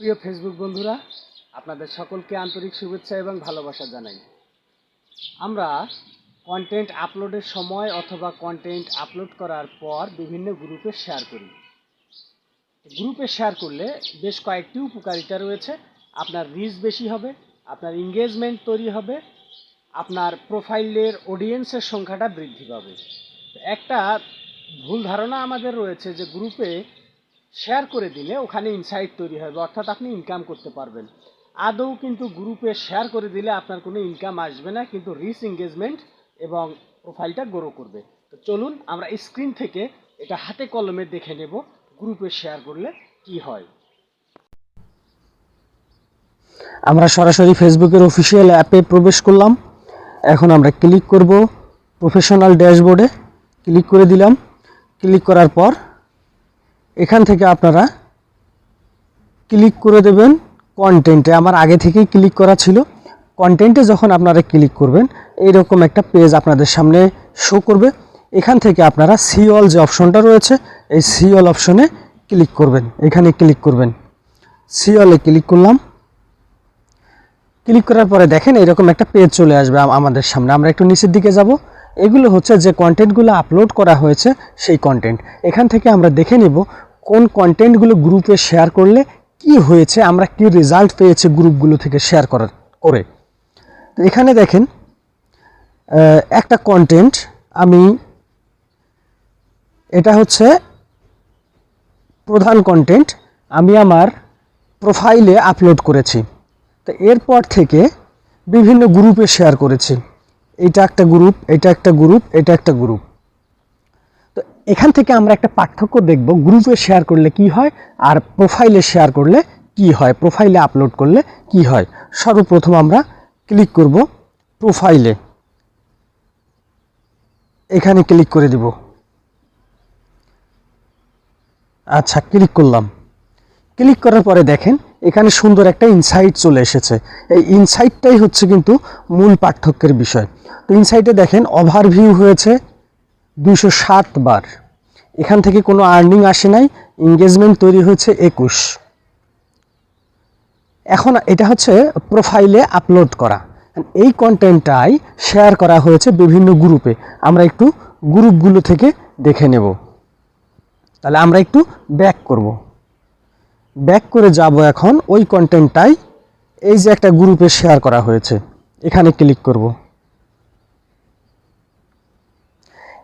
প্রিয় ফেসবুক বন্ধুরা, আপনাদের সকলকে আন্তরিক শুভেচ্ছা এবং ভালোবাসা জানাই। আমরা কন্টেন্ট আপলোডের সময় অথবা কন্টেন্ট আপলোড করার পর বিভিন্ন গ্রুপে শেয়ার করি। গ্রুপে শেয়ার করলে বেশ কয়েকটি উপকারিতা রয়েছে। আপনার রিচ বেশি হবে, আপনার এঙ্গেজমেন্ট তৈরি হবে, আপনার প্রোফাইলের অডিয়েন্সের সংখ্যাটা বৃদ্ধি পাবে। একটা ভুল ধারণা আমাদের রয়েছে যে গ্রুপে শেয়ার করে দিলে ওখানে ইনসাইট তৈরি হবে, অর্থাৎ আপনি ইনকাম করতে পারবেন। আদৌ কিন্তু গ্রুপে শেয়ার করে দিলে আপনার কোনো ইনকাম আসবে না, কিন্তু রিচ এঙ্গেজমেন্ট এবং প্রোফাইলটা গ্রো করবে। তো চলুন আমরা স্ক্রিন থেকে এটা হাতে কলমে দেখে নেব গ্রুপে শেয়ার করলে কি হয়। আমরা সরাসরি ফেসবুকের অফিসিয়াল অ্যাপে প্রবেশ করলাম। এখন আমরা ক্লিক করব প্রফেশনাল ড্যাশবোর্ডে ক্লিক করে দিলাম। ক্লিক করার পর এখান থেকে আপনারা ক্লিক করে দেবেন কন্টেন্টে আমার আগে থেকেই ক্লিক করা ছিল। কন্টেন্টে যখন আপনারা ক্লিক করবেন, এইরকম একটা পেজ আপনাদের সামনে শো করবে। এখান থেকে আপনারা সিওল যে অপশনটা রয়েছে, এই সিওল অপশনে ক্লিক করবেন। এখানে ক্লিক করবেন। সিওলে ক্লিক করলাম। ক্লিক করার পরে দেখেন এরকম একটা পেজ চলে আসবে আমাদের সামনে। আমরা একটু নিচের দিকে যাব। এগুলো হচ্ছে যে কন্টেন্টগুলো আপলোড করা হয়েছে, সেই কন্টেন্ট এখান থেকে আমরা দেখে নেব কোন কন্টেন্টগুলো গ্রুপে শেয়ার করলে কি হয়েছে, আমরা কি রেজাল্ট পেয়েছি গ্রুপগুলো থেকে শেয়ার করার, করে। তো এখানে দেখেন একটা কন্টেন্ট আমি, এটা হচ্ছে প্রধান কন্টেন্ট আমি আমার প্রোফাইলে আপলোড করেছি। তো এরপর থেকে বিভিন্ন গ্রুপে শেয়ার করেছি। এটা একটা গ্রুপ এটা একটা গ্রুপ এটা একটা গ্রুপ তো এখান থেকে আমরা একটা পার্থক্য দেখব গ্রুপে শেয়ার করলে কি হয় আর প্রোফাইলে শেয়ার করলে কি হয় প্রোফাইলে আপলোড করলে কি হয়। সর্বপ্রথম আমরা ক্লিক করব প্রোফাইলে এখানে ক্লিক করে দিব। আচ্ছা ক্লিক করলাম। ক্লিক করার পরে দেখেন এখানে সুন্দর একটা ইনসাইট চলে এসেছে। এই ইনসাইটটাই হচ্ছে কিন্তু মূল পার্থক্যের বিষয়। তো ইনসাইটে দেখেন ওভারভিউ হয়েছে দুশো বার। এখান থেকে কোনো আর্নিং আসে নাই এঙ্গেজমেন্ট তৈরি হয়েছে একুশ। এখন এটা হচ্ছে প্রোফাইলে আপলোড করা। এই কন্টেন্টটাই শেয়ার করা হয়েছে বিভিন্ন গ্রুপে আমরা একটু গ্রুপগুলো থেকে দেখে নেব। তাহলে আমরা একটু ব্যাক করব। ব্যাক করে যাব এখন ওই কন্টেন্টটাই এই যে একটা গ্রুপে শেয়ার করা হয়েছে। এখানে ক্লিক করব।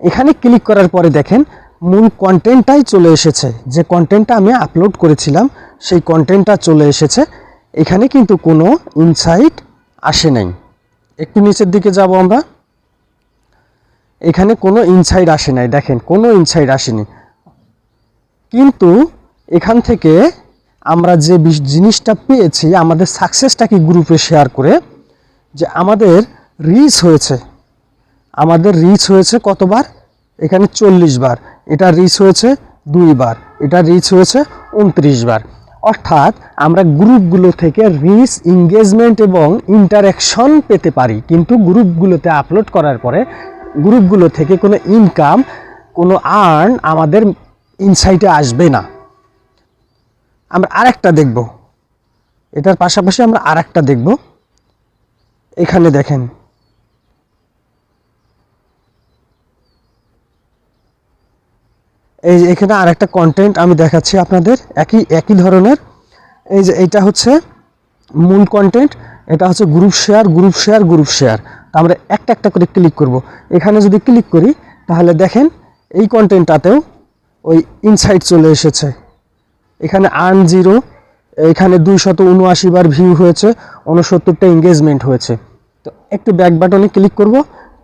এখানে ক্লিক করার পরে দেখেন মূল কন্টেন্টটাই চলে এসেছে। যে কন্টেন্টটা আমি আপলোড করেছিলাম, সেই কন্টেন্টটা চলে এসেছে। এখানে কিন্তু কোনো ইনসাইট আসে নাই। একটু নিচের দিকে যাব আমরা। এখানে কোনো ইনসাইড আসে নাই। দেখেন কোনো ইনসাইড আসেনি। কিন্তু এখান থেকে আমরা যে জিনিসটা পেয়েছি, আমাদের সাকসেসটাকে গ্রুপে শেয়ার করে, যে আমাদের রিচ হয়েছে। আমাদের রিচ হয়েছে কতবার? এখানে চল্লিশ বার। এটা রিচ হয়েছে দুইবার এটা রিচ হয়েছে উনত্রিশ বার। অর্থাৎ আমরা গ্রুপগুলো থেকে রিচ এঙ্গেজমেন্ট এবং ইন্টারাকশন পেতে পারি। কিন্তু গ্রুপগুলোতে আপলোড করার পরে গ্রুপগুলো থেকে কোনো ইনকাম কোনো আর্ন আমাদের ইনসাইটে আসবে না। আমরা আরেকটা দেখব। এটার পাশাপাশি আমরা আরেকটা দেখব। এখানে দেখেন। এই যে এখানে আরেকটা কন্টেন্ট আমি দেখাচ্ছি আপনাদের। একই একই ধরনের। এই যে এটা হচ্ছে মূল কন্টেন্ট এটা হচ্ছে group share group share group share আমরা একটা একটা করে ক্লিক করব। এখানে যদি ক্লিক করি, তাহলে দেখেন এই কন্টেন্টটাতেও ওই ইনসাইট চলে এসেছে। এখানে আন জিরো, এখানে দুইশত উনআশি বার ভিউ হয়েছে উনসত্তরটা এঙ্গেজমেন্ট হয়েছে। তো একটু ব্যাক বাটনে ক্লিক করব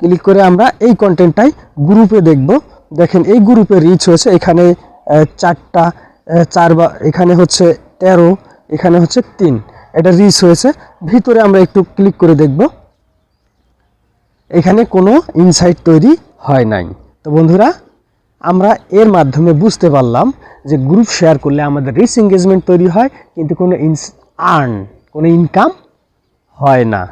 ক্লিক করে আমরা এই কন্টেন্টটাই গ্রুপে দেখব। দেখেন এই গ্রুপে রিচ হয়েছে, এখানে চারটা চার বা, এখানে হচ্ছে তেরো, এখানে হচ্ছে তিন। এটা রিচ হয়েছে, ভিতরে আমরা একটু ক্লিক করে দেখব। এখানে কোনো ইনসাইট তৈরি হয় নাই। তো বন্ধুরা আমরা এর মাধ্যমে বুঝতে পারলাম যে গ্রুপ শেয়ার করলে আমাদের রিস এঙ্গেজমেন্ট তৈরি হয়, কিন্তু কোনো ইনস আর্ন কোনো ইনকাম হয় না।